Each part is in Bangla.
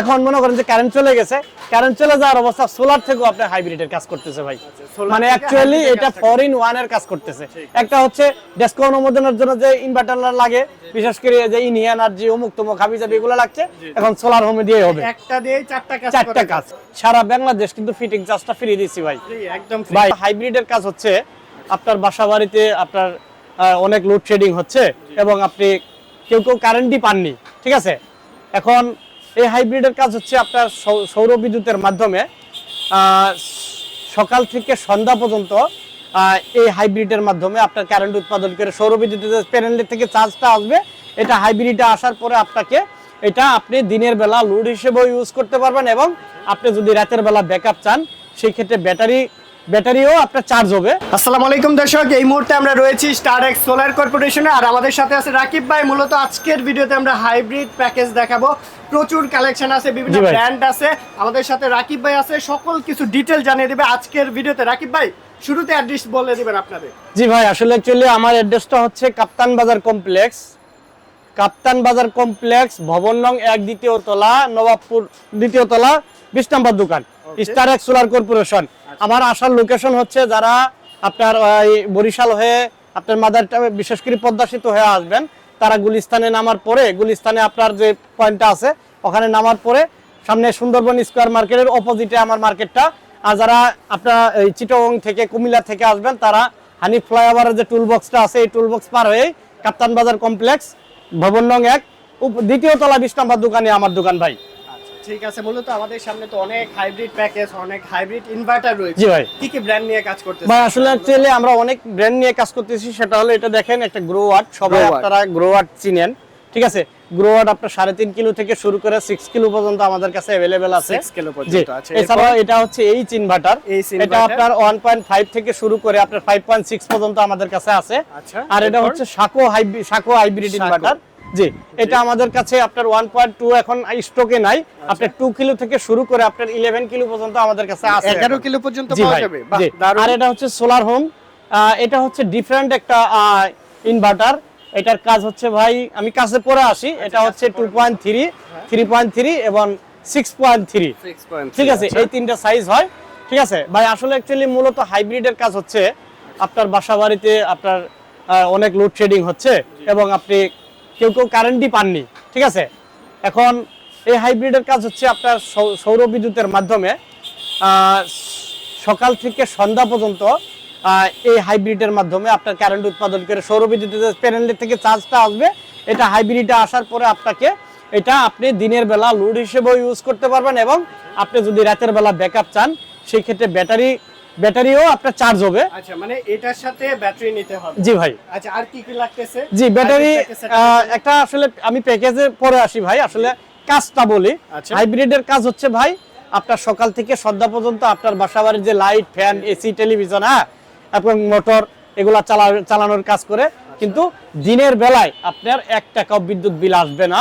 এখন মনে করেন যে কারেন্ট চলে গেছে কারেন্ট চলে যাওয়ার অবস্থা সোলার থেকেও আপনার হাইব্রিডের কাজ করতেছে ভাই। solar মানে অ্যাকচুয়ালি এটা কাজ ফর ইন ওয়ানের কাজ করতেছে। একটা হচ্ছে ডেস্ক অনুমোদনের জন্য যে ইনভার্টার লাগে বিশেষ করে যে ইনি এনার্জি অমুক তমুক হাবি জাবি এগুলো লাগছে এখন সোলার হোমে দিয়ে হবে। একটা দিয়ে চারটা কাজ চারটা কাজ। সারা বাংলাদেশ কিন্তু ফিটিং চার্জটা ফ্রি দিচ্ছি ভাই। একদম। ভাই হাইব্রিডের কাজ হচ্ছে আপনার বাসা বাড়িতে আপনার অনেক লোডশেডিং হচ্ছে এবং আপনি কেউ কেউ কারেন্টই পাননি ঠিক আছে? এখন এই হাইব্রিডের কাজ হচ্ছে আপনার সৌর বিদ্যুতের মাধ্যমে সকাল থেকে সন্ধ্যা পর্যন্ত এই হাইব্রিডের মাধ্যমে আপনার কারেন্ট উৎপাদন করে সৌর বিদ্যুতের প্যানেলের থেকে চার্জটা আসবে। এটা হাইব্রিডে আসার পরে আপনাকে এটা আপনি দিনের বেলা লোড হিসেবেও ইউজ করতে পারবেন এবং আপনি যদি রাতের বেলা ব্যাকআপ চান, সেই ক্ষেত্রে ব্যাটারি ব্যাটারিও আপনার চার্জ হবে। আসসালামু আলাইকুম দর্শক এই মুহূর্তে আমরা রয়েছি স্টার এক্স সোলার কর্পোরেশনে আর আমাদের সাথে আছে রাকিব ভাই। মূলত আজকের ভিডিওতে আমরা হাইব্রিড প্যাকেজ দেখাবো। প্রচুর কালেকশন আছে বিভিন্ন ব্র্যান্ড আছে। আমাদের সাথে রাকিব ভাই আছে সকল কিছু ডিটেল জানিয়ে দেবে আজকের ভিডিওতে। রাকিব ভাই শুরুতে অ্যাড্রেস বলে দিবেন আপনাদের। জি ভাই আসলে অ্যাকচুয়ালি আমার অ্যাড্রেসটা হচ্ছে কাপ্তান বাজার কমপ্লেক্স কাপ্তান বাজার কমপ্লেক্স ভবন নং এক দ্বিতীয় তলা নবাবপুর দ্বিতীয় তলা বিশ নম্বর দোকান. স্টার এক্স সোলার কর্পোরেশন আমার আসার লোকেশন হচ্ছে যারা আপনার বরিশাল হয়ে আপনার মাদারটা বিশেষ করে পদ্মাসিত হয়ে আসবেন তারা গুলিস্তানে নামার পরে গুলিস্তানে আপনার যে পয়েন্টটা আছে ওখানে নামার পরে সামনে সুন্দরবন স্কোয়ার মার্কেটের অপোজিটে আমার মার্কেটটা। আর যারা আপনার এই চিটগং থেকে কুমিল্লা থেকে আসবেন তারা হানি ফ্লাইওভারের যে টুল বক্সটা আছে এই টুল বক্স পার হয়ে কাপ্তান বাজার কমপ্লেক্স ভবন নং এক। দ্বিতীয় তলা বিশ নম্বর দোকানে আমার দোকান ভাই। ঠিক আছে মূলত আমাদের সামনে তো অনেক হাইব্রিড প্যাকেজ অনেক হাইব্রিড ইনভার্টার রয়েছে। জি ভাই। কি কি ব্র্যান্ড নিয়ে কাজ করতেছে ভাই আসলে অ্যাকচুয়ালি আমরা অনেক ব্র্যান্ড নিয়ে কাজ করতেছি সেটা হলো এটা দেখেন একটা গ্রো ওয়াট সবাই আপনারা গ্রো ওয়াট চিনেন ঠিক আছে? গ্রো ওয়াট আপনার সাড়ে তিন কিলো থেকে শুরু করে সিক্স কিলো পর্যন্ত আমাদের কাছে অ্যাভেলেবেল আছে। 6 কিলো পর্যন্ত আছে। এছাড়াও এটা হচ্ছে এইচ ইনভার্টার এটা আপনার ওয়ান পয়েন্ট ফাইভ থেকে শুরু করে আপনার ফাইভ পয়েন্ট সিক্স পর্যন্ত আমাদের কাছে আছে। আচ্ছা, আর এটা হচ্ছে Sako hybrid Sako hybrid inverter জি এটা আমাদের কাছে আপনার ওয়ান পয়েন্ট টু এখন স্টকে নাই। আচ্ছা। আপনার কিলো থেকে শুরু করে আপনার ইলেভেন কিলো পর্যন্ত আমাদের কাছে আছে এগারো এখন। কিলো পর্যন্ত পাওয়া যাবে। আর এটা হচ্ছে সোলার হোম এটা হচ্ছে ডিফারেন্ট একটা ইনভার্টার এটার কাজ হচ্ছে ভাই আমি কাছে পরে আসি। আচ্ছা, এটা হচ্ছে two point three three point three এবং সিক্স পয়েন্ট থ্রি 6.3 ঠিক আছে আচ্ছা। এই তিনটা সাইজ হয়। ঠিক আছে ভাই আসলে অ্যাকচুয়ালি মূলত হাইব্রিডের কাজ হচ্ছে। আপনার বাসা বাড়িতে আপনার অনেক লোডশেডিং হচ্ছে এবং আপনি কেউ কেউ কারেন্টই পাননি, ঠিক আছে? এখন এই হাইব্রিডের কাজ হচ্ছে আপনার সৌর বিদ্যুতের মাধ্যমে সকাল থেকে সন্ধ্যা পর্যন্ত এই হাইব্রিডের মাধ্যমে আপনার কারেন্ট উৎপাদন করে সৌর বিদ্যুতের প্যানেলের থেকে চার্জটা আসবে। এটা হাইব্রিডে আসার পরে আপনাকে এটা আপনি দিনের বেলা লোড হিসেবেও ইউজ করতে পারবেন এবং আপনি যদি রাতের বেলা ব্যাকআপ চান, সেই ক্ষেত্রে ব্যাটারি ব্যাটারিও আপনার চার্জ হবে। আচ্ছা মানে এটার সাথে ব্যাটারি নিতে হবে। জি ভাই। আচ্ছা আর কি কি লাগতেছে? জি ব্যাটারি একটা আসলে আমি প্যাকেজে পরে আসি ভাই আসলে কাজটা বলি। আচ্ছা। হাইব্রিডের কাজ হচ্ছে ভাই আপনার সকাল থেকে সন্ধ্যা পর্যন্ত আপনার বাসা বাড়ির যে লাইট ফ্যান এসি টেলিভিশন হ্যাঁ এবং মোটর এগুলা চালা চালানোর কাজ করে। কিন্তু দিনের বেলায় আপনার এক টাকাও বিদ্যুৎ বিল আসবে না।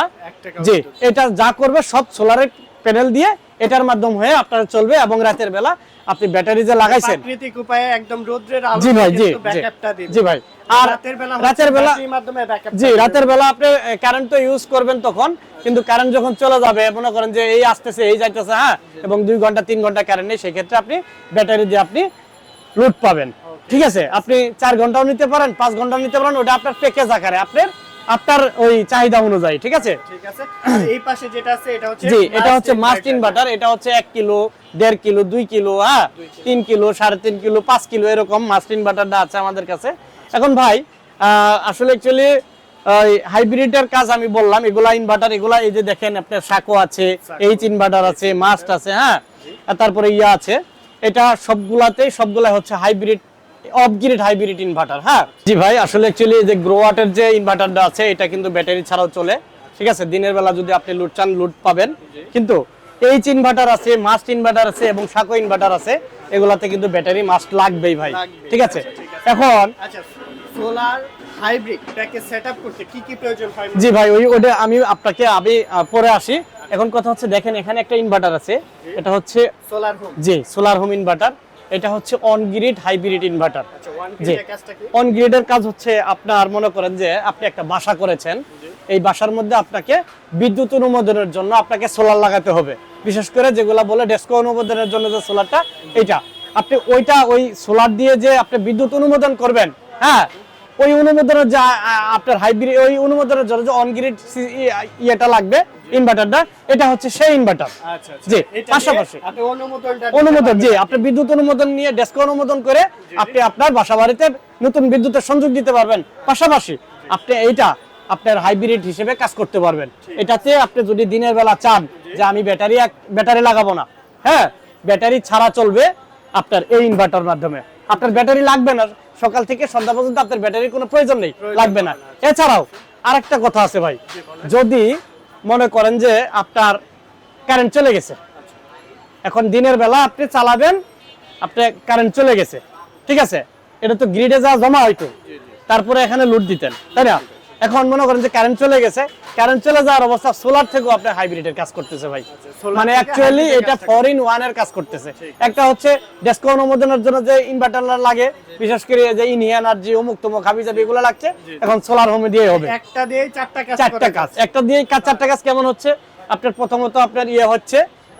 জি এটা যা করবে সব সোলারের প্যানেল দিয়ে এটার মাধ্যম হয়ে আপনার চলবে এবং রাতের বেলা আপনি ব্যাটারি যে লাগাইছেন। প্রাকৃতিক উপায়ে একদম রোদ্রের আলো জি ভাই জি জি ব্যাকআপটা দিবে। জি ভাই। আর রাতের বেলা রাতের বেলা ব্যাটারির মাধ্যমে ব্যাকআপ জি রাতের বেলা আপনি কারেন্ট তো ইউজ করবেন তখন কিন্তু কারেন্ট যখন চলে যাবে মনে করেন যে এই আসতেছে এই যাইতেছে হ্যাঁ এবং দুই ঘণ্টা তিন ঘণ্টা কারেন্ট নেই সেক্ষেত্রে আপনি ব্যাটারি দিয়ে আপনি লোড পাবেন। ঠিক আছে? আপনি চার ঘন্টাও নিতে পারেন পাঁচ ঘন্টাও নিতে পারেন ওটা আপনার প্যাকেজ আকারে আপনার আপনার ওই চাহিদা অনুযায়ী ঠিক আছে? ঠিক আছে। এই পাশে যেটা আছে এটা হচ্ছে জি এটা হচ্ছে মাস্ট ইনভার্টার এটা হচ্ছে এক কিলো দেড় কিলো দুই কিলো হ্যাঁ? তিন কিলো সাড়ে তিন কিলো পাঁচ কিলো এরকম মাস্ট ইনভার্টারটা আছে আমাদের কাছে। এখন ভাই আসলে অ্যাকচুয়ালি হাইব্রিডের কাজ আমি বললাম এগুলা ইনভার্টার এগুলা এই যে দেখেন আপনার সাকো আছে এইচ ইনভার্টার আছে মাস্ট আছে হ্যাঁ? তারপরে ইয়া আছে। এটা সবগুলাতেই সবগুলা হচ্ছে হাইব্রিড অফগ্রিড হাইব্রিড ইনভার্টার হ্যাঁ? জি ভাই আসলে অ্যাকচুয়ালি যে গ্রোয়াটের যে ইনভার্টারটা আছে এটা কিন্তু ব্যাটারি ছাড়াও চলে। ঠিক আছে দিনের বেলা যদি আপনি লুট চান লুট পাবেন। কিন্তু এইচ ইনভার্টার আছে মাস্ট ইনভার্টার আছে এবং সাকো ইনভার্টার আছে এগুলাতে কিন্তু ব্যাটারি মাস্ট লাগবেই ভাই। ঠিক আছে? আচ্ছা, ঠিক আছে। এখন আচ্ছা সোলার হাইব্রিড প্যাকেজ সেটআপ করতে কি কি প্রয়োজন হয়? জি ভাই ওই ওটা আমি আপনাকে আমি পরে আসি। এখন কথা হচ্ছে দেখেন এখানে একটা ইনভার্টার আছে। এটা হচ্ছে সোলার হোম জি সোলার হোম ইনভার্টার এটা হচ্ছে অন গ্রিড হাইব্রিড ইনভার্টার জি। অন গ্রিডের কাজ হচ্ছে আপনার মনে করেন যে আপনি একটা বাসা করেছেন। এই বাসার মধ্যে আপনাকে বিদ্যুৎ অনুমোদনের জন্য আপনাকে সোলার লাগাতে হবে। বিশেষ করে যেগুলা বলে ডেস্কো অনুমোদনের জন্য যে সোলারটা এটা আপনি ওইটা ওই সোলার দিয়ে যে আপনি বিদ্যুৎ অনুমোদন করবেন হ্যাঁ? ওই অনুমোদনের যে আপনার হাইব্রিড ওই অনুমোদনের জন্য যে অনগ্রিড ইয়েটা লাগবে ইনভার্টারটা এটা হচ্ছে সেই ইনভার্টার আচ্ছা জি, পাশাপাশি। অনুমোদন জি আপনি বিদ্যুৎ অনুমোদন নিয়ে ডেস্ক অনুমোদন করে আপনি আপনার বাসা বাড়িতে নতুন বিদ্যুতের সংযোগ দিতে পারবেন। পাশাপাশি আপনি এইটা আপনার হাইব্রিড হিসেবে কাজ করতে পারবেন। এটাতে আপনি যদি দিনের বেলা চান যে আমি ব্যাটারি ব্যাটারি লাগাবো না হ্যাঁ? ব্যাটারি ছাড়া চলবে আপনার এই ইনভার্টার মাধ্যমে। আপনার ব্যাটারি লাগবে না সকাল থেকে সন্ধ্যা পর্যন্ত আপনার ব্যাটারির কোনো প্রয়োজন নেই লাগবে না। এছাড়াও আরেকটা কথা আছে ভাই। যদি মনে করেন যে আপনার কারেন্ট চলে গেছে। এখন দিনের বেলা আপনি চালাবেন আপনি কারেন্ট চলে গেছে। ঠিক আছে? এটা তো গ্রিডে যা জমা হয়তো তারপরে এখানে লুট দিতেন তাই না? এখন মনে করেন যে কারেন্ট চলে গেছে। কারেন্ট চলে যাওয়ার অবস্থা সোলার থেকেও আপনি হাইব্রিডের কাজ করতেছে ভাই। মানে অ্যাকচুয়ালি এটা কাজ ফর ওয়ানের কাজ করতেছে। একটা হচ্ছে ডেস্কো অনুমোদনের জন্য যে ইনভার্টার লাগে বিশেষ করে যে ইনি এনার্জি অমুক তমুক হাবি জাবি এগুলো লাগছে এখন সোলার হোমে দিয়ে হবে। একটা দিয়ে চারটা কাজ চারটা কাজ। একটা দিয়ে কাজ চারটা কাজ কেমন হচ্ছে? আপনার প্রথমত আপনার ইয়ে হচ্ছে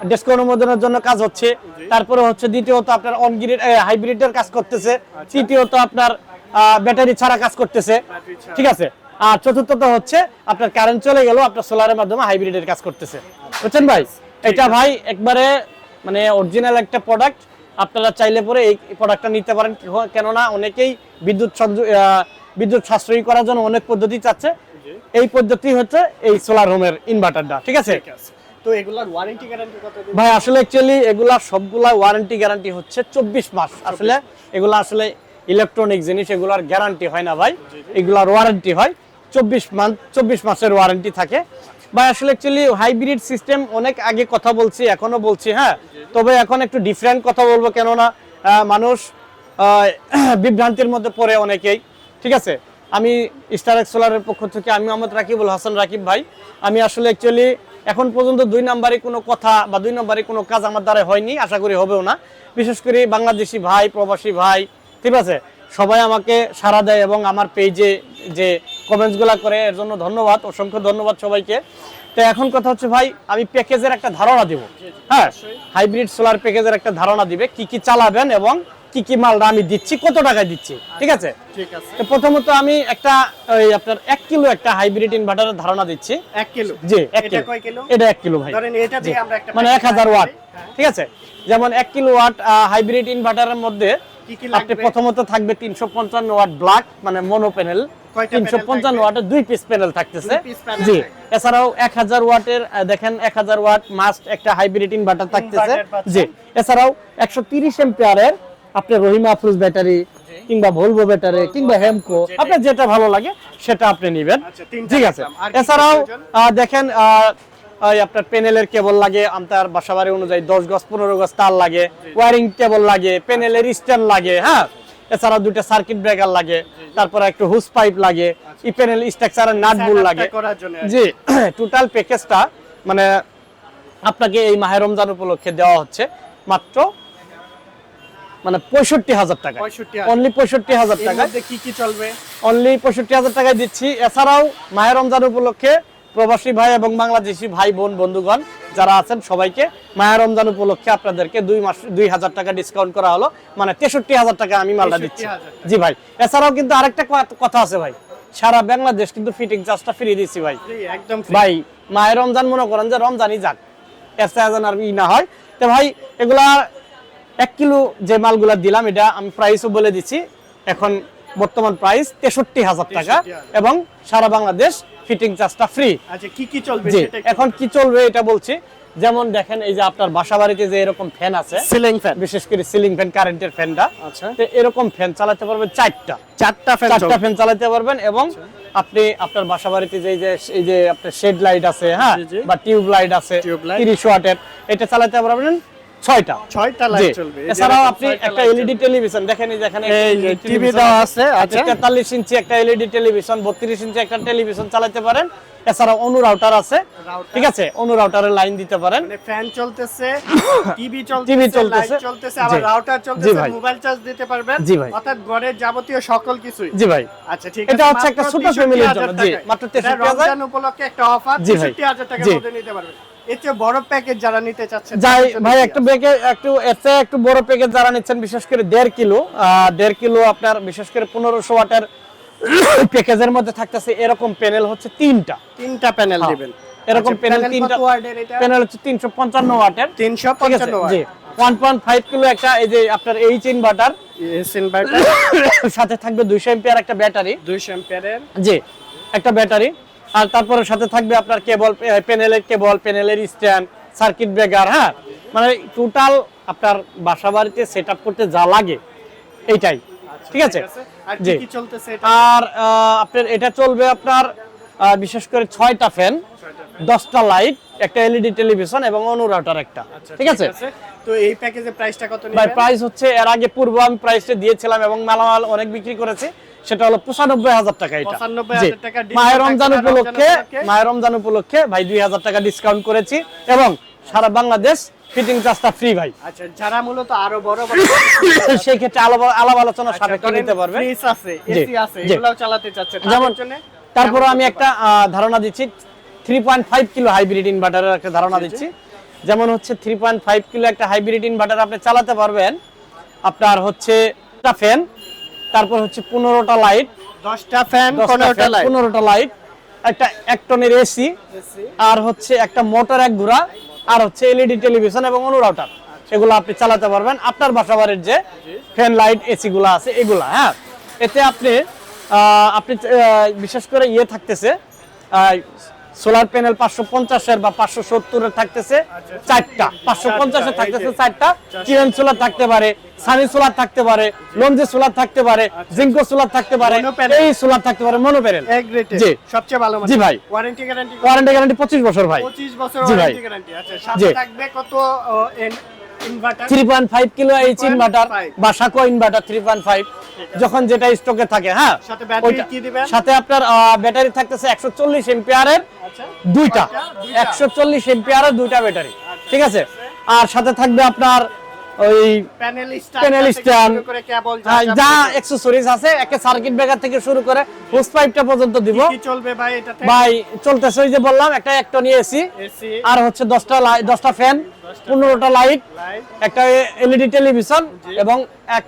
ডেস্ক অনুমোদনের জন্য কাজ হচ্ছে। তারপরে হচ্ছে দ্বিতীয়ত আপনার অনগ্রিড হাইব্রিডের কাজ করতেছে। তৃতীয়ত আপনার ব্যাটারি ছাড়া কাজ করতেছে। ঠিক আছে? আর চতুর্থত হচ্ছে আপনার কারেন্ট চলে গেল আপনার সোলারের মাধ্যমে হাইব্রিডের কাজ করতেছে। বুঝছেন ভাই? এটা ভাই একবারে মানে অরিজিনাল একটা প্রোডাক্ট আপনারা চাইলে পরে এই প্রোডাক্টটা নিতে পারেন। কেননা অনেকেই বিদ্যুৎ বিদ্যুৎ সাশ্রয়ী করার জন্য অনেক পদ্ধতি চাচ্ছে। এই পদ্ধতি হচ্ছে এই সোলার হোমের ইনভার্টারটা ঠিক আছে? তো এগুলার ওয়ারেন্টি গ্যারান্টি কত ভাই আসলে অ্যাকচুয়ালি এগুলা সবগুলা ওয়ারেন্টি গ্যারান্টি হচ্ছে চব্বিশ মাস। আসলে এগুলা আসলে ইলেকট্রনিক জিনিস এগুলার গ্যারান্টি হয় না ভাই। এগুলার ওয়ারেন্টি হয়। চব্বিশ মান্থ চব্বিশ মাসের ওয়ারেন্টি থাকে। ভাই, আসলে অ্যাকচুয়ালি হাইব্রিড সিস্টেম অনেক আগে কথা বলছি এখনও বলছি হ্যাঁ? তবে এখন একটু ডিফারেন্ট কথা বলব, কেননা মানুষ বিভ্রান্তির মধ্যে পড়ে অনেকেই, ঠিক আছে? আমি স্টার সোলারের পক্ষ থেকে, আমি মোহাম্মদ রাকিবুল হাসান রাকিব ভাই, আমি আসলে অ্যাকচুয়ালি এখন পর্যন্ত দুই নম্বরে কোনো কথা বা দুই নম্বরে কোনো কাজ আমার দ্বারা হয়নি, আশা করি হবেও না। বিশেষ করে বাংলাদেশি ভাই, প্রবাসী ভাই, ঠিক আছে? সবাই আমাকে সাড়া দেয় এবং আমার পেজে যে কমেন্টসগুলো করে এর জন্য ধন্যবাদ অসংখ্য ধন্যবাদ সবাইকে। তো এখন কথা হচ্ছে ভাই আমি প্যাকেজের একটা ধারণা দিব। হ্যাঁ হাইব্রিড সোলার প্যাকেজের একটা ধারণা দিবে কি কি চালাবেন এবং কি কি মালটা আমি দিচ্ছি কত টাকায় দিচ্ছি ঠিক আছে? ঠিক আছে। তো প্রথমত আমি একটা ওই আপনার এক কিলো একটা হাইব্রিড ইনভার্টারের ধারণা দিচ্ছি। এক কিলো? জি এক এটা কিলো। কয় কিলো? এটা এক কিলো ভাই। ধরেন এটা দিয়ে আমরা একটা মানে এক হাজার ওয়াট ঠিক আছে? যেমন এক কিলো ওয়াট হাইব্রিড ইনভার্টারের মধ্যে কি কি আপনি লাগবে প্রথমত থাকবে তিনশো পঞ্চান্ন ওয়াট ব্ল্যাক মানে মনো প্যানেল তিনশো পঞ্চান্ন ওয়াটের দুই পিস প্যানেল থাকতেছে। জি। এছাড়াও এক হাজার ওয়াটের দেখেন এক হাজার ওয়াট মাস্ট একটা হাইব্রিড ইনভার্টার থাকতেছে। জি। এছাড়াও একশো তিরিশ এম্পিয়ারের আপনার রহিমা আফরুজ ব্যাটারি কিংবা ভলভো ব্যাটারি কিংবা হেমকো আপনার যেটা ভালো লাগে সেটা আপনি নেবেন। আচ্ছা, ঠিক আছে। এছাড়াও দেখেন আপনার প্যানেলের কেবল লাগে আপনার বাসাবাড়ি অনুযায়ী দশ গজ পনেরো গজ তার লাগে ওয়ারিং কেবল লাগে প্যানেলের স্ট্যান্ড লাগে হ্যাঁ? এছাড়াও দুইটা সার্কিট ব্রেকার লাগে তারপরে একটু হুস পাইপ লাগে ই প্যানেল স্ট্রাকচারের নাট বুল লাগে। জি টোটাল প্যাকেজটা মানে আপনাকে এই মাহে রমজান উপলক্ষে দেওয়া হচ্ছে মাত্র মানে পঁয়ষট্টি হাজার টাকা। অনলি পঁয়ষট্টি হাজার টাকা। কি কি চলবে? অনলি পঁয়ষট্টি হাজার টাকায় দিচ্ছি। এছাড়াও মায়ের রমজান উপলক্ষে প্রবাসী ভাই এবং বাংলাদেশি ভাই বোন বন্ধুগণ যারা আছেন সবাইকে মায়ের রমজান উপলক্ষে আপনাদেরকে দুই মাস দুই হাজার টাকা ডিসকাউন্ট করা হলো। মানে তেষট্টি হাজার টাকা আমি মালটা দিচ্ছি। জি ভাই এছাড়াও কিন্তু আরেকটা কথা আছে ভাই। সারা বাংলাদেশ কিন্তু ফিটিং চার্জটা ফ্রি দিচ্ছি ভাই। একদম ভাই মায়ের রমজান মনে করেন যে রমজানই যাক। চেয়ে আর ই না হয়। তো ভাই এগুলা এক কিলো যে মালগুলা দিলাম এটা আমি প্রাইসও বলে দিচ্ছি। এখন বর্তমান প্রাইস তেষট্টি হাজার টাকা এবং সারা বাংলাদেশ ফিটিং চার্জটা ফ্রি আচ্ছা কি কি চলবে এখন কি চলবে এটা বলছি। যেমন দেখেন এই যে আপনার বাসা বাড়িতে যে এরকম ফ্যান আছে সিলিং ফ্যান বিশেষ করে সিলিং ফ্যান কারেন্টের ফ্যানটা আচ্ছা। তো এরকম ফ্যান চালাতে পারবেন চারটা। চারটা ফ্যান চারটা ফ্যান চালাতে পারবেন এবং আপনি আপনার বাসা বাড়িতে যে এই যে এই যে আপনার শেড লাইট আছে হ্যাঁ। বা টিউব লাইট আছে Tube 30 ওয়াটের এটা চালাতে পারবেন ছয়টা। ছয়টা লাইট চলবে। এছাড়াও আপনি একটা এলইডি টেলিভিশন দেখেন এখানে টিভি দেওয়া আছে আচ্ছা। তেতাল্লিশ ইঞ্চি একটা এলইডি টেলিভিশন বত্রিশ ইঞ্চি একটা টেলিভিশন চালাতে পারেন। এছাড়াও অনু রাউটার আছে। ঠিক আছে? অনু রাউটারের লাইন দিতে পারেন। মানে ফ্যান চলতেছে টিভি চলতেছে লাইট চলতেছে। চলতেছে। আবার রাউটার চলতেছে মোবাইল চার্জ দিতে পারবেন। অর্থাৎ ঘরের যাবতীয় সকল কিছুই। জি ভাই। আচ্ছা ঠিক এটা হচ্ছে একটা ছোট ফ্যামিলির জন্য, জি, মাত্র এটা 63,000 রমজান উপলক্ষে একটা অফার 63000 টাকার মধ্যে নিতে পারবেন। চেয়ে বড় প্যাকেজ যারা নিতে চাচ্ছেন যাই ভাই একটু আছে? একটু চেয়ে একটু বড় প্যাকেজ যারা নিচ্ছেন বিশেষ করে দেড় কিলো দেড় কিলো আপনার বিশেষ করে পনেরোশো ওয়াটের প্যাকেজের মধ্যে থাকতেছে এরকম প্যানেল হচ্ছে তিনটা। তিনটা প্যানেল। দিবেন। এরকম আচ্ছা, প্যানেল তিনটা ওয়াটের এটা? প্যানেল হচ্ছে তিনশো পঞ্চান্ন ওয়াটের। 355 ওয়াট জি ওয়ান পয়েন্ট ফাইভ কিলো একটা এই যে আপনার এইচ ইনভার্টার ইনভার্টার সাথে থাকবে দুইশো এমপিয়ার একটা ব্যাটারি 200 অ্যাম্পিয়ারের জি একটা ব্যাটারি আর তারপরে সাথে থাকবে আপনার কেবল প্যানেলের কেবল প্যানেলের স্ট্যান্ড সার্কিট ব্রেকার হ্যাঁ? মানে টোটাল আপনার বাসা বাড়িতে সেট করতে যা লাগে এইটাই। ঠিক আছে? জি। এটা? আর আপনার এটা চলবে আপনার বিশেষ করে ছয়টা ফ্যান দশটা লাইট একটা এলইডি টেলিভিশন এবং অনুরাউটার একটা। ঠিক আছে? তো এই প্যাকেজের প্রাইসটা কত প্রাইস হচ্ছে এর আগে পূর্ব আমি প্রাইসটা দিয়েছিলাম এবং মালামাল অনেক বিক্রি করেছি। সেটা হলো পঁচানব্বই হাজার টাকা এটা। 95,000 জি। টাকা discount মায়ের রমজান উপলক্ষে। মায়ের রমজান উপলক্ষে ভাই দুই হাজার টাকা ডিসকাউন্ট করেছি এবং সারা বাংলাদেশ ফিটিং চার্জটা ফ্রি ভাই। আচ্ছা যারা মূলত আরও বড় বড় সেই ক্ষেত্রে আলাপ আলোচনা সাপেক্ষে নিতে পারবে। ফ্রিজ আছে এসি আছে। এগুলাও চালাতে চাচ্ছে যেমন তারপরে আমি একটা ধারণা দিচ্ছি three point five kilo hybrid ইনভার্টারের একটা ধারণা দিচ্ছি। যেমন হচ্ছে থ্রি পয়েন্ট ফাইভ কিলো একটা হাইব্রিড ইনভার্টার আপনি চালাতে পারবেন। আপনার হচ্ছে একটা ফ্যান তারপর হচ্ছে পনেরোটা লাইট 10টা ফ্যান 15টা পনেরোটা লাইট একটা এক টনের এসি আর হচ্ছে একটা মোটর এক ঘোড়া আর হচ্ছে এলইডি টেলিভিশন এবং অনুরাউটার এগুলো আপনি চালাতে পারবেন। আপনার বাসা বাড়ির যে ফ্যান লাইট এসি গুলো আছে এগুলা হ্যাঁ? এতে আপনি আহ, আপনি বিশেষ করে ইয়ে থাকতেছে সোলার প্যানেল পাঁচশো পঞ্চাশের বা পাঁচশো সত্তরের থাকতেছে চারটা। পাঁচশো পঞ্চাশের থাকতেছে চারটা। কিরেন সোলার থাকতে পারে সানি সোলার থাকতে পারে লঞ্জে সোলার থাকতে পারে জিঙ্কো সোলার থাকতে পারে এই সোলার থাকতে পারে মনো প্যানেল। জি। সবচেয়ে ভালো জি ভাই। ওয়ারেন্টি গ্যারান্টি ওয়ারেন্টি গ্যারান্টি পঁচিশ বছর ভাই। 25 বছর জি ভাই। আচ্ছা। থাকবে কত three point five kilo H inverter বা Sako inverter three point five যখন যেটা স্টকে থাকে হ্যাঁ? সাথে battery ওইটা- কি দিবেন? সাথে আপনার ব্যাটারি থাকতেছে একশো চল্লিশ এম্পিয়ারের আচ্ছা। দুইটা। কয়টা? দুইটা। একশো চল্লিশ এম্পিয়ারের দুইটা ব্যাটারি ঠিক আছে? আর সাথে থাকবে আপনার ওই প্যানেল যা অ্যাক্সেসরিজ আছে একে সার্কিট ব্রেকার থেকে শুরু করে হোস পাইপটা পর্যন্ত দিব। কি চলবে ভাই এটাতে? ভাই চলতেছে ওই যে বললাম একটা এক নিয়ে এসি আর হচ্ছে দশটা লাইট দশটা ফ্যান পনেরোটা লাইট লাইট একটা এলইডি টেলিভিশন এবং এক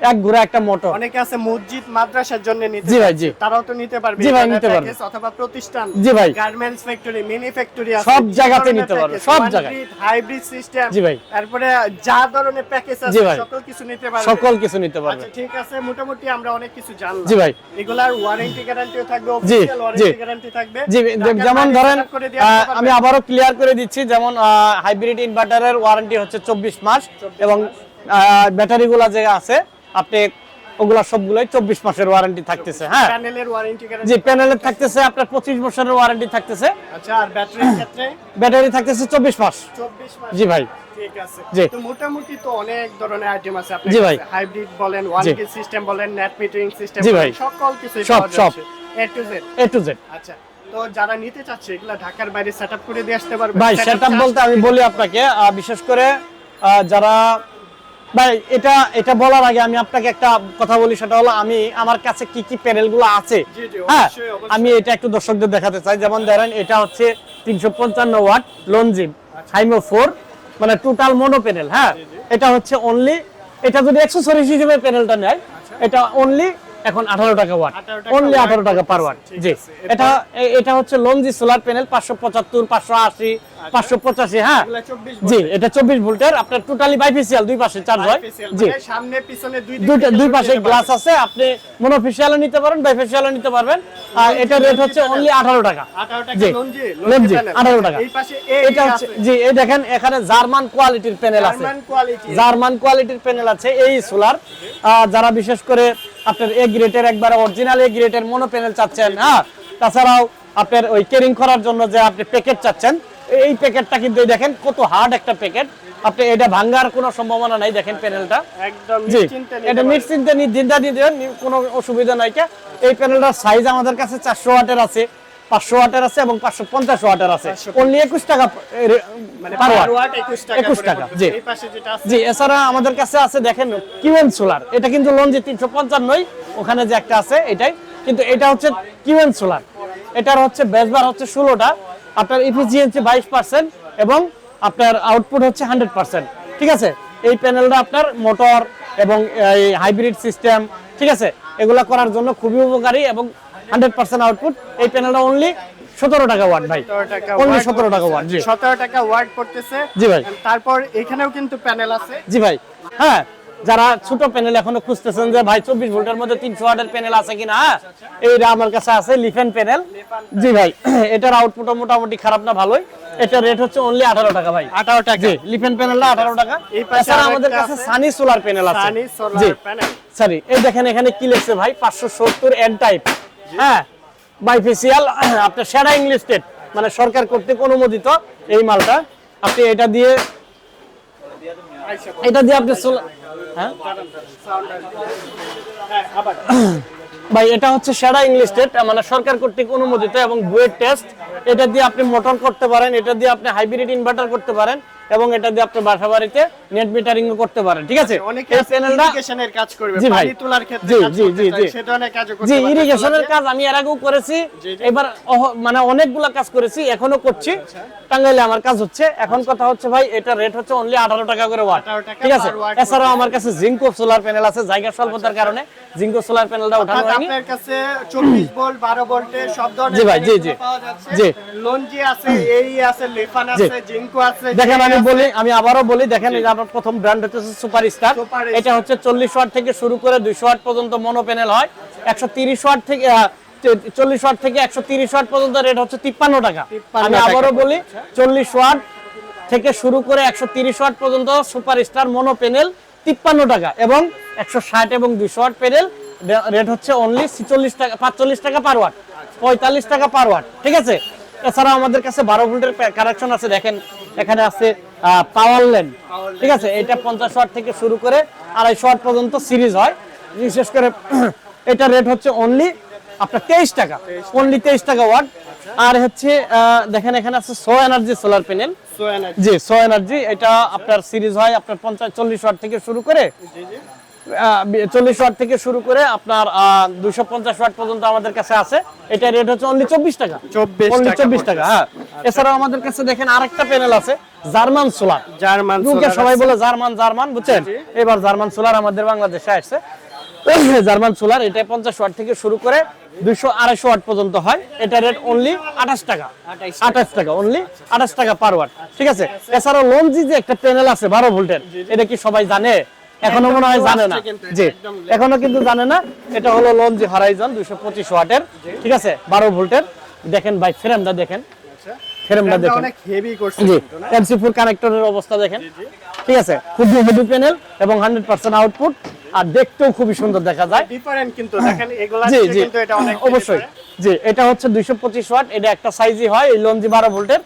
এক ঘোড়া একটা মোটর অনেকে আছে মসজিদ মাদ্রাসার জন্য নিতে জি ভাই, জি। তারাও তো নিতে পারবে জি ভাই, নিতে পারবে। অথবা প্রতিষ্ঠান জি ভাই। গার্মেন্টস ফ্যাক্টরি মিনি ফ্যাক্টরি আছে সব জায়গাতে নিতে পারবে, সব জায়গায়। হাইব্রিড সিস্টেম জি ভাই। তারপরে যা ধরনের প্যাকেজ আছে সকল কিছু নিতে পারবে সকল কিছু নিতে পারবে আচ্ছা ঠিক আছে মোটামুটি আমরা অনেক কিছু জানলাম জি ভাই। এগুলার ওয়ারেন্টি গ্যারান্টিও থাকবে অফিশিয়াল ওয়ারেন্টি গ্যারান্টি থাকবে জি যেমন ধরেন। আমি আবারও ক্লিয়ার করে দিচ্ছি যেমন হাইব্রিড ইনভার্টারের ওয়ারেন্টি হচ্ছে চব্বিশ মাস এবং ব্যাটারিগুলা যে আছে আপনি ওগুলা সবগুলোই চব্বিশ মাসের ওয়ারেন্টি থাকতেছে হ্যাঁ? প্যানেলের ওয়ারেন্টি জি প্যানেলের থাকতেছে আপনার পঁচিশ বছরের ওয়ারেন্টি থাকতেছে। আচ্ছা আর ব্যাটারির ক্ষেত্রে? ব্যাটারি থাকতেছে চব্বিশ মাস। 24 মাস। জি ভাই। ঠিক আছে। তো মোটামুটি তো অনেক ধরনের আইটেম আছে। আপনার জি ভাই। হাইব্রিড বলেন ওয়ান কে সিস্টেম বলেন নেট মিটারিং সিস্টেম জি ভাই। সকল কিছু সব, সব। A to Z A to Z আচ্ছা তো যারা নিতে চাচ্ছে এগুলা ঢাকার বাইরে সেটআপ করে দিয়ে আসতে পারবে ভাই বলতে আমি বলি আপনাকে বিশেষ করে যারা ভাই এটা এটা বলার আগে আমি আপনাকে একটা কথা বলি সেটা হলো আমি আমার কাছে কি কি প্যানেলগুলো আছে? হ্যাঁ। আমি এটা একটু দর্শকদের দেখাতে চাই। যেমন ধরেন এটা হচ্ছে তিনশো পঞ্চান্ন ওয়াট লনজিম হাইমো ফোর মানে টোটাল মনো প্যানেল হ্যাঁ? এটা হচ্ছে অনলি এটা যদি অ্যাক্সেসরিজ হিসেবে প্যানেলটা নেয় এটা অনলি এখন আঠারো টাকা ওয়াট অনলি watt আঠারো টাকা পার ওয়াট জি। এটা এটা হচ্ছে লঞ্জি সোলার প্যানেল পাঁচশো পঁচাত্তর পাঁচশো আশি পাঁচশো পঁচাশি হ্যাঁ। জি এটা চব্বিশ ভোল্টের। আপনার টোটালি বাইফেসিয়াল দুই পাশে চার্জ হয়। জি মানে সামনে পিছনে দুই দুইটা দুই পাশে গ্লাস আছে। আপনি মনোফিশিয়ালও নিতে পারেন বাইফেশিয়ালও নিতে পারবেন। আর এটা রেট হচ্ছে অনলি আঠারো টাকা। 18 টাকা জি। লঞ্জি লঞ্জি panel। আঠারো টাকা। এই পাশে এটা হচ্ছে জি এই দেখেন এখানে জার্মান কোয়ালিটির প্যানেল আছে। জার্মান কোয়ালিটির প্যানেল আছে এই সোলার যারা বিশেষ করে আপনার এ গ্রেটের একবার অরিজিনাল এ গ্রেটের মনো প্যানেল চাচ্ছেন হ্যাঁ? তাছাড়াও আপনার ওই কেরিং করার জন্য যে আপনি প্যাকেট চাচ্ছেন এই প্যাকেটটা কিন্তু দেখেন কত হার্ড একটা প্যাকেট আপনি এটা ভাঙ্গার কোনো সম্ভাবনা নাই দেখেন প্যানেলটা একদম নিশ্চিন্তে এটা। নিশ্চিন্তে নির্দ্বিধা নিতে কোনো অসুবিধা নাই। কে এই প্যানেলটার সাইজ আমাদের কাছে চারশো ওয়াটের আছে। পাঁচশো ওয়াটের আছে এবং পাঁচশো পঞ্চাশ ওয়াটের আছে। অনলি একুশ টাকা মানে পার ওয়াট। 21 টাকা 21 করে টাকা, পড়বে। জি। জি এছাড়া আমাদের কাছে আছে দেখেন কিউএন সোলার এটা কিন্তু লঞ্জি তিনশো পঞ্চান্নই ওখানে যে একটা আছে এটাই। কিন্তু এটা হচ্ছে কিউএন সোলার এটার হচ্ছে বেসবার হচ্ছে ষোলোটা। আপনার ইফিসিয়েন্সি বাইশ পার্সেন্ট এবং আপনার আউটপুট হচ্ছে হান্ড্রেড পার্সেন্ট ঠিক আছে? এই প্যানেলটা আপনার মোটর এবং এই হাইব্রিড সিস্টেম ঠিক আছে? এগুলা করার জন্য খুবই উপকারী এবং হান্ড্রেড পার্সেন্ট আউটপুট। এই প্যানেলটা অনলি সতেরো টাকা ওয়াট ভাই। অনলি সতেরো টাকা ওয়াট জি। 17 টাকা ওয়াট পড়তেছে। জি ভাই। তারপর এখানেও কিন্তু প্যানেল আছে। জি ভাই। হ্যাঁ যারা ছোট প্যানেল এখনও খুঁজতেছেন যে ভাই চব্বিশ ভোল্টের মধ্যে তিনশো ওয়াটের প্যানেল আছে কিনা? হ্যাঁ এইটা আমার কাছে আছে লিফেন প্যানেল জি ভাই এটার আউটপুটও মোটামুটি খারাপ না ভালোই। এটার রেট হচ্ছে অনলি আঠারো টাকা ভাই। 18 টাকা। জি লিফেন প্যানেলটা আঠারো টাকা। এছাড়া আমাদের কাছে সানি সোলার প্যানেল আছে। সানি সোলার জি। প্যানেল সরি এই দেখেন এখানে কি লিখছে ভাই? পাঁচশো সত্তর এন টাইপ হ্যাঁ আপনার সেরা মানে সরকার কর্তৃক অনুমোদিত এই মালটা। আপনি এটা দিয়ে এটা দিয়ে আপনি হ্যাঁ? ভাই, এটা হচ্ছে সেরা ইংলিশ স্টেট মানে সরকার কর্তৃক অনুমোদিত এবং বুয়েট টেস্ট এটা দিয়ে আপনি মোটর করতে পারেন এটা দিয়ে আপনি হাইব্রিড ইনভার্টার করতে পারেন এবং এটা দিয়ে আপনি বাসা বাড়িতে নেট মিটারিং করতে পারেন ঠিক আছে? এই প্যানেলটা ইরিগেশনের কাজ করবে পানি তোলার ক্ষেত্রে কাজ করতে জি, চায়, জি। সে ধরনের কাজও করতে জি ইরিগেশনের কাজ আমি এর আগেও করেছি। এবার মানে অনেকগুলা কাজ করেছি এখনও করছি। টাঙ্গাইলে আমার কাজ হচ্ছে এখন কথা হচ্ছে ভাই এটা রেট হচ্ছে অনলি আঠারো টাকা করে ওয়াট ঠিক আছে? এছাড়াও আমার কাছে জিঙ্কো সোলার প্যানেল আছে জায়গা স্বল্পতার কারণে জিঙ্কো সোলার প্যানেলটা ওঠানো হয়নি। আপনার কাছে 24 ভোল্ট 12 ভোল্টের সব ধরনের জি ভাই, জি, জি। জি। লঞ্জি আছে এই আছে লেফান আছে জিঙ্কো আছে দেখেন আমি বলি আমি বলি দেখেন আমার প্রথম ব্র্যান্ড হচ্ছে সুপার স্টার এটা হচ্ছে চল্লিশ ওয়াট থেকে শুরু করে ওয়াট পর্যন্ত মনো প্যানেল হয়। একশো তিরিশ ওয়াট থেকে চল্লিশ ওয়াট থেকে একশো তিরিশ ওয়াট পর্যন্ত রেট হচ্ছে তিপ্পান্ন টাকা। আমি টাকা। আবারও বলি চল্লিশ ওয়াট থেকে শুরু করে একশো তিরিশ ওয়াট পর্যন্ত সুপার স্টার মনো প্যানেল তিপ্পান্ন টাকা এবং একশো ষাট এবং দুইশো ওয়াট প্যানেল রেট হচ্ছে অনলি ছিচল্লিশ টাকা পাঁচচল্লিশ টাকা পার ওয়াট পঁয়তাল্লিশ টাকা পার ওয়াট ঠিক আছে? এছাড়া আমাদের কাছে বারো ভোল্টের কানেকশন আছে দেখেন এখানে আছে পাওয়ার ল্যান্ড ঠিক আছে? এটা পঞ্চাশ ওয়াট থেকে শুরু করে আড়াইশো ওয়াট পর্যন্ত সিরিজ হয়। বিশেষ করে এটা রেট হচ্ছে অনলি আপনার তেইশ টাকা। অনলি তেইশ টাকা ওয়াট আর হচ্ছে দেখেন এখানে আছে সো এনার্জি সোলার প্যানেল জি সো এনার্জি এটা আপনার সিরিজ হয় আপনার পঞ্চাশ চল্লিশ ওয়াট থেকে শুরু করে জি, জি। চল্লিশ ওয়াট থেকে শুরু করে আপনার দুশো পঞ্চাশ ওয়াট পর্যন্ত আমাদের কাছে আছে। এটা রেট হচ্ছে অনলি চব্বিশ টাকা। অনলি চব্বিশ টাকা হ্যাঁ। এছাড়াও আমাদের কাছে দেখেন আরেকটা প্যানেল আছে জার্মান সোলার। জার্মান সবাই বলে জার্মান জার্মান বুঝছেন? এবার জার্মান সোলার আমাদের বাংলাদেশে আসছে। জার্মান সোলার এটা পঞ্চাশ ওয়াট থেকে শুরু করে দুইশো আড়াইশো ওয়াট পর্যন্ত হয়। এটা রেট অনলি আঠাশ টাকা। আঠাশ টাকা। অনলি আঠাশ টাকা পার ওয়াট ঠিক আছে? এছাড়াও লঞ্জি যে একটা প্যানেল আছে বারো ভোল্টের এটা কি সবাই জানে? এখনও মনে হয় জানে না। জি। এখনও কিন্তু জানে না। এটা হলো লঞ্জি হরাইজন দুইশো পঁচিশ ওয়াটের ঠিক আছে? বারো ভোল্টের। দেখেন ভাই ফ্রেমটা দেখেন। ফ্রেমটা দেখেন। হেভি করছে জি। এমসি ফোর কানেক্টরের অবস্থা দেখেন। ঠিক আছে? খুব হেভি প্যানেল এবং হান্ড্রেড পার্সেন্ট আউটপুট আর দেখতেও খুবই সুন্দর দেখা যায়। ডিফারেন্ট কিন্তু দেখেন এগুলা কিন্তু এটা অনেক অবশ্যই। জি এটা হচ্ছে দুইশো পঁচিশ ওয়াট। এটা একটা সাইজই হয় এই লঞ্জি বারো ভোল্টের।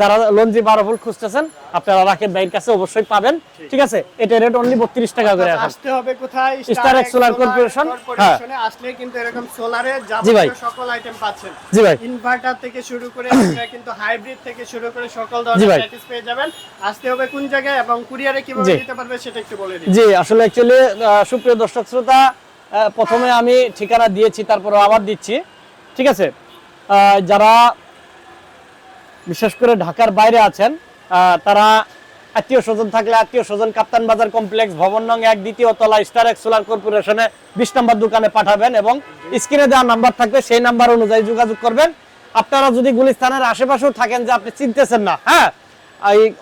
যারা লঞ্জি বারো ভোল্ট খুঁজতেছেন আপনারা রাকেট ভাইয়ের কাছে অবশ্যই পাবেন। ঠিক। আছে? এটা রেট অনলি বত্রিশ টাকা করে এখন। আসতে হবে কোথায়? X Solar Corporation, হ্যাঁ। আসলে কিন্তু এরকম। যাবতীয় সকল আইটেম পাচ্ছেন। জি ভাই। ইনভার্টার থেকে শুরু করে আপনারা কিন্তু হাইব্রিড থেকে শুরু করে সকল ধরনের প্যাকেজ পেয়ে যাবেন। আসতে হবে কোন জায়গায় এবং কুরিয়ারে কীভাবে দিতে পারবে সেটা একটু বলে দিন। জি আসলে অ্যাকচুয়ালি সুপ্রিয় দর্শক শ্রোতা প্রথমে আমি ঠিকানা দিয়েছি তারপরে আবার দিচ্ছি। ঠিক আছে? যারা বিশেষ করে ঢাকার বাইরে আছেন তারা আত্মীয় স্বজন থাকলে আত্মীয় স্বজন কাপ্তান বাজার কমপ্লেক্স, ভবন নং এক, দ্বিতীয় তলা, স্টার এক্স সোলার কর্পোরেশনে বিশ নম্বর দোকানে পাঠাবেন এবং স্ক্রিনে দেওয়া নাম্বার থাকবে, সেই নাম্বার অনুযায়ী যোগাযোগ করবেন। আপনারা যদি গুলিস্তানের আশেপাশেও থাকেন যে আপনি চিনতেছেন না হ্যাঁ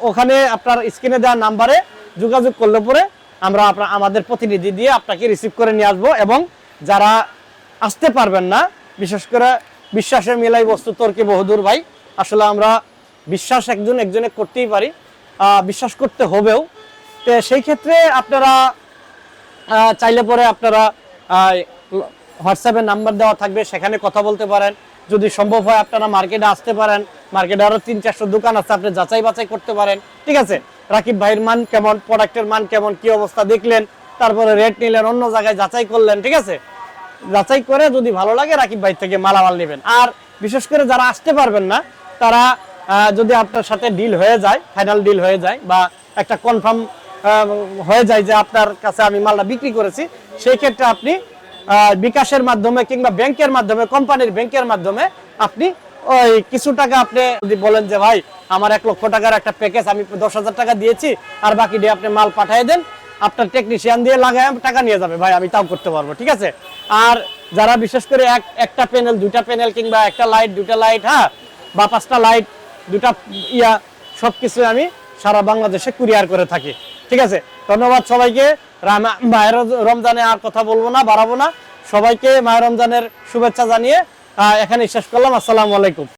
ওখানে আপনার স্ক্রিনে দেওয়া নাম্বারে যোগাযোগ করলে পরে আমরা আপনার আমাদের প্রতিনিধি দিয়ে আপনাকে রিসিভ করে নিয়ে আসব এবং যারা আসতে পারবেন না, বিশেষ করে বিশ্বাসের মিলাই বস্তু তর্কে বহুদূর ভাই আসলে আমরা বিশ্বাস একজন একজনে করতেই পারি বিশ্বাস করতে হবেও। তো সেই ক্ষেত্রে আপনারা চাইলে পরে আপনারা হোয়াটসঅ্যাপে নাম্বার দেওয়া থাকবে, সেখানে কথা বলতে পারেন। যদি সম্ভব হয় আপনারা মার্কেটে আসতে পারেন। মার্কেটে আরও তিন চারশো দোকান আছে, আপনি যাচাই বাছাই করতে পারেন। ঠিক আছে? রাকিব ভাইয়ের মান কেমন? প্রোডাক্টের মান কেমন? কি অবস্থা? দেখলেন, তারপরে রেট নিলেন, অন্য জায়গায় যাচাই করলেন, ঠিক আছে? যাচাই করে যদি ভালো লাগে, রাকিব ভাই থেকে মালামাল নেবেন। আর বিশেষ করে যারা আসতে পারবেন না তারা যদি আপনার সাথে ডিল হয়ে যায় ফাইনাল ডিল হয়ে যায় বা একটা কনফার্ম হয়ে যায় যে আপনার কাছে আমি মালটা বিক্রি করেছি, সেই ক্ষেত্রে আপনি বিকাশের মাধ্যমে কিংবা ব্যাংকের মাধ্যমে, কোম্পানির ব্যাংকের মাধ্যমে আপনি ওই কিছু টাকা আপনি যদি বলেন যে, ভাই, আমার এক লক্ষ টাকার একটা প্যাকেজ আমি দশ হাজার টাকা দিয়েছি, আর বাকি দিয়ে আপনি মাল পাঠিয়ে দেন। আপনার টেকনিশিয়ান দিয়ে লাগায় টাকা নিয়ে যাবে, ভাই, আমি তাও করতে পারব। ঠিক আছে? আর যারা বিশেষ করে এক, একটা প্যানেল দুইটা প্যানেল কিংবা একটা লাইট দুটা লাইট হ্যাঁ বা পাঁচটা লাইট দুটা ইয়া সব কিছু আমি সারা বাংলাদেশে কুরিয়ার করে থাকি। ঠিক আছে? ধন্যবাদ সবাইকে। মায়ের রমজানে আর কথা বলব না, বাড়াবো না। সবাইকে মায়ের রমজানের শুভেচ্ছা জানিয়ে এখানে শেষ করলাম। আসসালামু আলাইকুম।